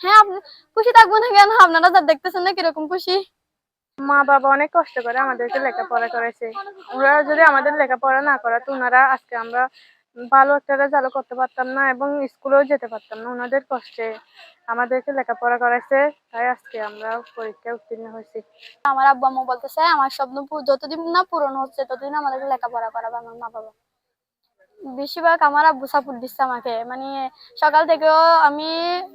হ্যাঁ খুশি থাকব না কেন? আপনারা যা দেখতেছেন না কীরকম খুশি? মা বাবা অনেক কষ্ট করে আমাদেরকে লেখাপড়া করেছে। ওরা যদি আমাদের লেখাপড়া না করাতো ওনারা আজকে আমরা ভালো একটা রেজাল্ট করতে পারতাম না এবং স্কুলেও যেতে পারতাম না। ওনাদের কষ্টে আমাদেরকে লেখাপড়া করাইছে তাই আজকে আমরা পরীক্ষায় উত্তীর্ণ হয়েছি। আমার আব্বু আম্মু বলতেছে আমার স্বপ্ন যতদিন না পূরণ হচ্ছে ততদিন আমাদেরকে লেখাপড়া করাবে আমার মা বাবা। বেশিরভাগ আমার আব্বু সাপোর্ট দিচ্ছে আমাকে। মানে সকাল থেকেও আমি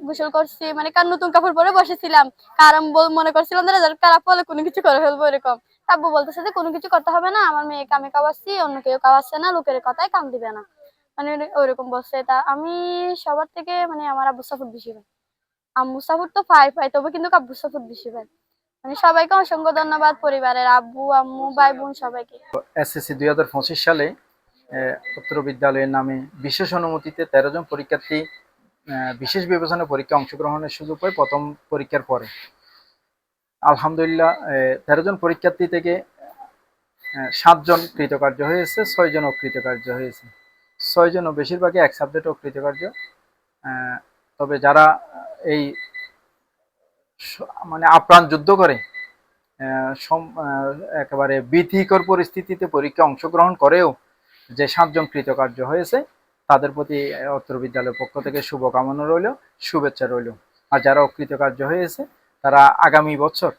গোসল করছি মানে কার নতুন কাপড় পরে বসেছিলাম। কারণ মনে করছিলাম যে রেজাল্ট খারাপ হলে কোনো কিছু করে ফেলব এরকম। আব্বু বলতেছে যে কোনো কিছু করতে হবে না আমার মেয়েকে আমি কাবাচ্ছি অন্য কেউ কাবাচ্ছে না লোকের কথায় কাম দিবে না। মানে ওইরকম বলছে। তা আমি সবার থেকে মানে আমার আব্বু সাপোর্ট বেশি পাই আম্মু সাপোর্ট তো পাই পাই তবে কিন্তু আব্বু সাপোর্ট বেশি পাই মানে সবাইকে অসংখ্য ধন্যবাদ পরিবারের আব্বু আম্মু ভাই বোন সবাইকে। এসএসসি দুই হাজার পঁচিশ সালে উত্তর বিদ্যালয়ের নামে বিশেষ অনুমতিতে তেরো জন পরীক্ষার্থী বিশেষ বিবেচনা পরীক্ষা অংশগ্রহণের সুযোগ পায় প্রথম পরীক্ষার পরে। আলহামদুলিল্লাহ তেরো জন পরীক্ষার্থী থেকে সাতজন কৃতকার্য হয়েছে ছয়জন অকৃতকার্য হয়েছে। ছয়জন বেশিরভাগই এক সাবজেক্ট অকৃতকার্য তবে যারা এই মানে আপ্রাণ যুদ্ধ করে একেবারে ভীতিকর পরিস্থিতিতে পরীক্ষা অংশগ্রহণ করেও যে সাতজন কৃতকার্য হয়েছে, তাদের প্রতি অত্র বিদ্যালয়ের পক্ষ থেকে শুভকামনা রইল, শুভেচ্ছা রইল। আর যারা অকৃতকার্য হয়েছে, তারা আগামী বছর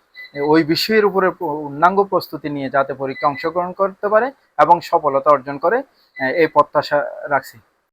ওই বিষয়ের উপরে পূর্ণাঙ্গ প্রস্তুতি নিয়ে যাতে পরীক্ষা অংশগ্রহণ করতে পারে এবং সফলতা অর্জন করে এই প্রত্যাশা রাখছি।